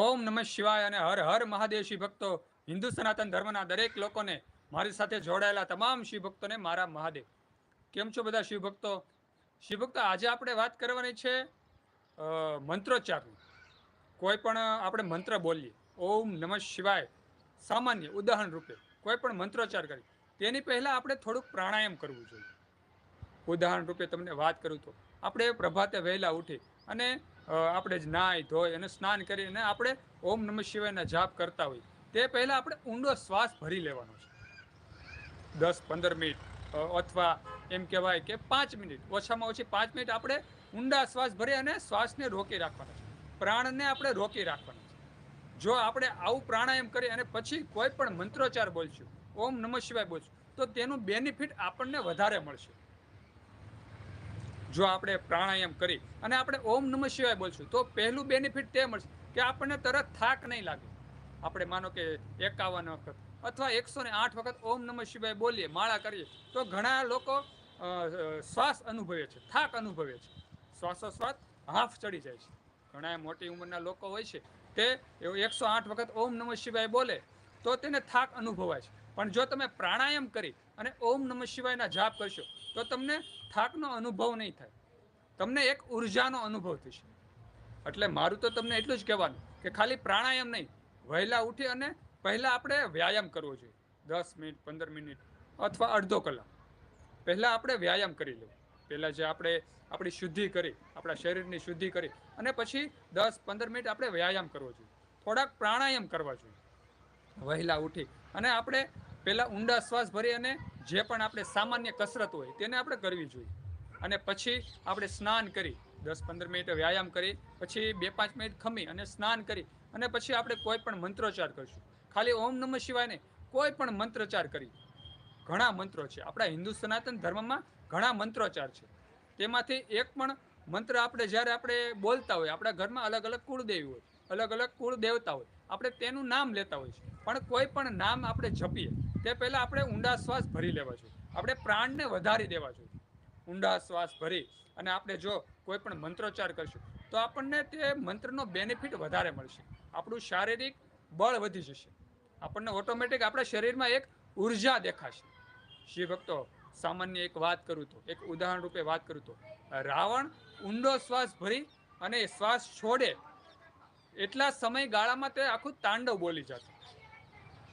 ઓમ નમઃ શિવાય અને હર હર મહાદેવ ભક્તો, હિન્દુ સનાતન ધર્મના દરેક લોકોને મારી સાથે જોડાયેલા તમામ શિવ ભક્તોને મારા મહાદેવ. કેમ છો બધા શિવ ભક્તો? શિવ ભક્તો, આજે આપણે વાત કરવાની છે મંત્રોચ્ચારની. કોઈ પણ આપણે મંત્ર બોલીએ, ઓમ નમઃ શિવાય, સામાન્ય, ઉદાહરણ રૂપે, કોઈ પણ મંત્રોચ્ચાર કરી તેની પહેલાં આપણે થોડુંક પ્રાણાયામ કરવું જોઈએ. ઉદાહરણ રૂપે તમને વાત કરું તો, આપણે પ્રભાતે વહેલા ઉઠી અને આપણે જ નાહી ધોઈ અને સ્નાન કરી અને આપણે ઓમ નમઃ શિવાયના જાપ કરતા હોઈએ. તે પહેલાં આપણે ઊંડો શ્વાસ ભરી લેવાનો છે. દસ, પંદર મિનિટ અથવા એમ કહેવાય કે પાંચ મિનિટ. ઓછામાં ઓછી પાંચ મિનિટ આપણે ઊંડા શ્વાસ ભરી અને શ્વાસને રોકી રાખવાનો છે. પ્રાણને આપણે રોકી રાખવાનો છે. જો આપણે આવું પ્રાણાયામ કરી અને પછી કોઈ પણ મંત્રોચ્ચાર બોલશું, ઓમ નમઃ શિવાય બોલશું, તો તેનું બેનિફિટ આપણને વધારે મળશે. જો આપણે પ્રાણાયામ કરી અને આપણે ઓમ નમઃ શિવાય બોલશું, તો પહેલું બેનિફિટ તે મળશે કે આપણને તરત થાક નહીં લાગે. આપણે માનો કે એકાવન વખત અથવા એકસો ને આઠ વખત ઓમ નમઃ શિવાય બોલીએ, માળા કરીએ, તો ઘણા લોકો શ્વાસ અનુભવે છે, થાક અનુભવે છે. શ્વાસોશ્વાસ હાફ ચડી જાય છે. ઘણા મોટી ઉંમરના લોકો હોય છે તે એકસો આઠ વખત ઓમ નમઃ શિવાય બોલે તો તેને થાક અનુભવાય છે. પણ જો તમે પ્રાણાયામ કરી અને ઓમ નમઃ શિવાયના જાપ કરશો, તો તમને થાકનો અનુભવ નહીં થાય. તમને એક ઉર્જાનો અનુભવ થશે. એટલે મારું તો તમને એટલું જ કહેવાનું કે ખાલી પ્રાણાયામ નહીં, વહેલા ઉઠી અને પહેલાં આપણે વ્યાયામ કરવો જોઈએ. દસ મિનિટ, પંદર મિનિટ અથવા અડધો કલાક. પહેલાં આપણે વ્યાયામ કરી લેવું. પહેલાં જે આપણે આપણી શુદ્ધિ કરી, આપણા શરીરની શુદ્ધિ કરી અને પછી દસ, પંદર મિનિટ આપણે વ્યાયામ કરવો જોઈએ. થોડાક પ્રાણાયામ કરવા જોઈએ. વહેલા ઉઠી અને આપણે પહેલાં ઊંડા શ્વાસ ભરી અને જે પણ આપણે સામાન્ય કસરત હોય તેને આપણે કરવી જોઈએ. અને પછી આપણે સ્નાન કરી, દસ પંદર મિનિટ વ્યાયામ કરી, પછી બે પાંચ મિનિટ ખમી અને સ્નાન કરી અને પછી આપણે કોઈ પણ મંત્રોચ્ચાર કરીશું. ખાલી ઓમ નમઃ શિવાય નહીં, કોઈ પણ મંત્રોચ્ચાર કરી. ઘણા મંત્રો છે. આપણા હિન્દુ સનાતન ધર્મમાં ઘણા મંત્રોચ્ચાર છે. તેમાંથી એક પણ મંત્ર આપણે જ્યારે આપણે બોલતા હોય, આપણા ઘરમાં અલગ અલગ કુળદેવી હોય, અલગ અલગ કુળ દેવતા હોય, આપણે તેનું નામ લેતા હોય છે. પણ કોઈ પણ નામ આપણે જપીએ તે પહેલાં આપણે ઊંડા શ્વાસ ભરી લેવા જોઈએ. આપણે પ્રાણને વધારી દેવા જોઈએ. ઊંડા શ્વાસ ભરી અને આપણે જો કોઈ પણ મંત્રોચ્ચાર કરશું, તો આપણને તે મંત્રનો બેનિફિટ વધારે મળશે. આપણું શારીરિક બળ વધી જશે. આપણને ઓટોમેટિક આપણા શરીરમાં એક ઊર્જા દેખાશે. શિવ ભક્તો, સામાન્ય એક વાત કરું તો, એક ઉદાહરણ રૂપે વાત કરું તો, રાવણ ઊંડો શ્વાસ ભરી અને શ્વાસ છોડે એટલા સમયગાળામાં તે આખું તાંડવ બોલી જતું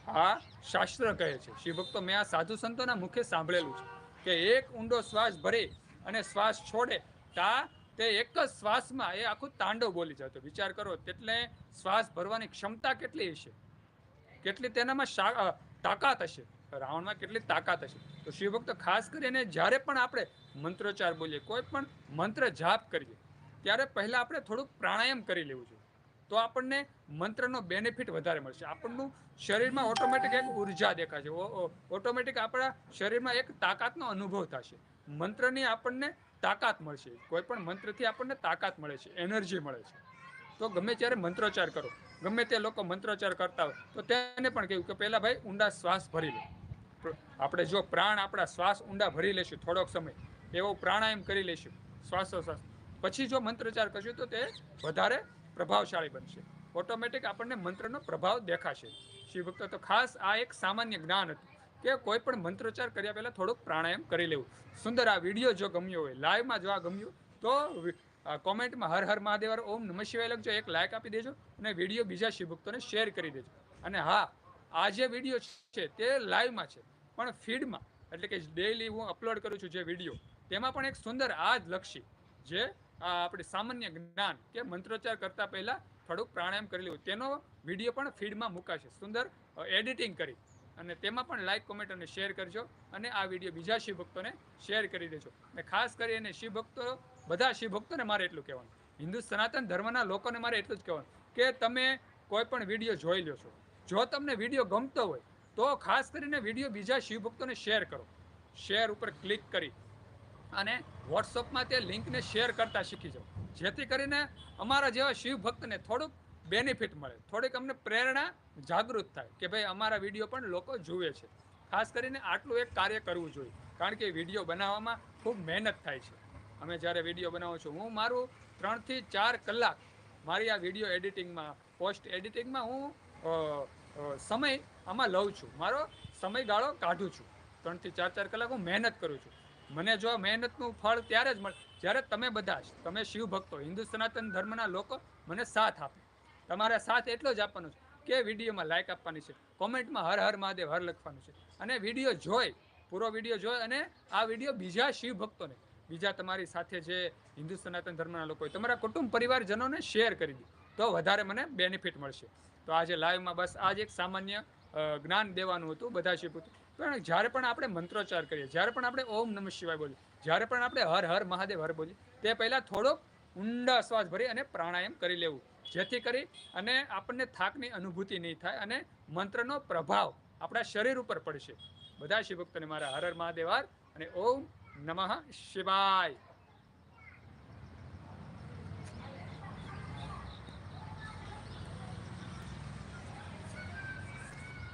આ શાસ્ત્ર કહે છે. શિવભક્તો મેં આ સાધુ સંતોના મુખે સાંભળેલું છે કે એક ઊંડો શ્વાસ ભરે અને શ્વાસ છોડે તા તે એક જ શ્વાસમાં એ આખું તાંડવ બોલી જતો. વિચાર કરો, તેટલે શ્વાસ ભરવાની ક્ષમતા કેટલી હશે? કેટલી તેનામાં તાકાત હશે? રાવણમાં કેટલી તાકાત હશે? તો શિવભક્ત ખાસ કરીને જ્યારે પણ આપણે મંત્રોચ્ચાર બોલીએ, કોઈ પણ મંત્ર જાપ કરીએ, ત્યારે પહેલાં આપણે થોડુંક પ્રાણાયામ કરી લેવું જોઈએ. તો આપણને મંત્રનો બેનિફિટ વધારે મળશે. આપણનું શરીરમાં ઓટોમેટિક એક ઊર્જા દેખાશે. ઓટોમેટિક આપણા શરીરમાં એક તાકાતનો અનુભવ થશે. મંત્રની આપણને તાકાત મળશે. કોઈ પણ મંત્રથી આપણને તાકાત મળે છે, એનર્જી મળે છે. તો ગમે ત્યારે મંત્રોચ્ચાર કરો, ગમે તે લોકો મંત્રોચ્ચાર કરતા હોય, તો તેને પણ કહ્યું કે પહેલાં ભાઈ ઊંડા શ્વાસ ભરી લો. આપણે જો પ્રાણ આપણા શ્વાસ ઊંડા ભરી લેશું થોડોક સમય, એવો પ્રાણાયામ કરી લેશું શ્વાસોશ્વાસ. પછી જો મંત્રોચ્ચાર કરશું તો તે વધારે પ્રભાવશાળી બનશે. ઓટોમેટિક આપણને મંત્રનો પ્રભાવ દેખાશે. શિવભક્તો તો ખાસ આ એક સામાન્ય જ્ઞાન હતું કે કોઈ પણ મંત્રોચ્ચાર કર્યા પહેલાં થોડુંક પ્રાણાયામ કરી લેવું. સુંદર આ વીડિયો જો ગમ્યો હોય લાઈવમાં જો આ ગમ્યું, તો કોમેન્ટમાં હર હર મહાદેવ ઓમ નમઃ શિવાય લખજો, એક લાઇક આપી દેજો અને વીડિયો બીજા શિવભક્તોને શેર કરી દેજો. અને હા, આ જે વીડિયો છે તે લાઈવમાં છે, પણ ફીડમાં એટલે કે ડેઈલી હું અપલોડ કરું છું જે વીડિયો, તેમાં પણ એક સુંદર આ જ લક્ષી, જે આપણે સામાન્ય જ્ઞાન કે મંત્રોચ્ચાર કરતા પહેલા થોડુંક પ્રાણાયામ કરી લેવું. તેનો વીડિયો પણ ફીડમાં મુકાશે. સુંદર એડિટિંગ કરી. અને તેમાં પણ લાઇક કોમેન્ટ અને શેર કરજો. અને આ વીડિયો બીજા શિવ ભક્તોને શેર કરી દેજો. અને ખાસ કરીને શિવ ભક્તો બધા શિવ ભક્તોને મારે એટલું કહેવાનું. હિન્દુ સનાતન ધર્મના લોકોને મારે એટલું જ કહેવાનું કે તમે કોઈ પણ વીડિયો જોઈ લો છો. જો તમને વીડિયો ગમતો હોય, તો ખાસ કરીને વીડિયો બીજા શિવ ભક્તોને શેર કરો. શેર ઉપર ક્લિક કરી. અને વોટ્સઅપમાં તે લિંકને શેર કરતા શીખી જાઓ. જેથી કરીને અમારા જેવા શિવ ભક્તને થોડુંક બેનિફિટ મળે. થોડીક અમને પ્રેરણા જાગૃત થાય કે ભાઈ અમારા વીડિયો પણ લોકો જુએ છે. ખાસ કરીને આટલું એક કાર્ય કરવું જોઈએ. કારણ કે વીડિયો બનાવવામાં ખૂબ મહેનત થાય છે. અમે જ્યારે વીડિયો બનાવું છું, હું મારું ત્રણથી ચાર કલાક મારી આ વીડિયો એડિટિંગમાં, પોસ્ટ એડિટિંગમાં હું સમય આમાં લઉં છું. મારો સમયગાળો કાઢું છું. ત્રણથી ચાર ચાર કલાક હું મહેનત કરું છું. મને જો મહેનતનું ફળ ત્યારે જ મળે, જ્યારે તમે બધા જ, તમે શિવ ભક્તો હિન્દુ સનાતન ધર્મના લોકો, મને સાથ આપે. તમારા સાથ એટલો જ આપવાનો છે કે વિડીયોમાં લાઇક આપવાની છે, કોમેન્ટમાં હર હર મહાદેવ હર લખવાનું છે. અને વીડિયો જોઈ, પૂરો વીડિયો જોઈ અને આ વીડિયો બીજા શિવ ભક્તોને બીજા તમારી સાથે જે હિન્દુ સનાતન ધર્મના લોકો હોય, તમારા કુટુંબ પરિવારજનોને શેર કરી દો, તો વધારે મને બેનિફિટ મળશે. તો આજે લાઈવમાં બસ આજ એક સામાન્ય જ્ઞાન દેવાનું હતું, બધા ભક્તો પણ જ્યારે પણ આપણે મંત્રોચ્ચાર કરીએ, જ્યારે પણ આપણે ઓમ નમઃ શિવાય બોલીએ, જ્યારે પણ આપણે હર હર મહાદેવ હર બોલીએ, તે પહેલાં થોડોક ઊંડા શ્વાસ ભરી અને પ્રાણાયામ કરી લેવું. જેથી કરી અને આપણને થાકની અનુભૂતિ નહીં થાય અને મંત્રનો પ્રભાવ આપણા શરીર ઉપર પડશે. બધા શિવભક્તોને મારા હર હર મહાદેવ હર અને ઓમ નમઃ શિવાય.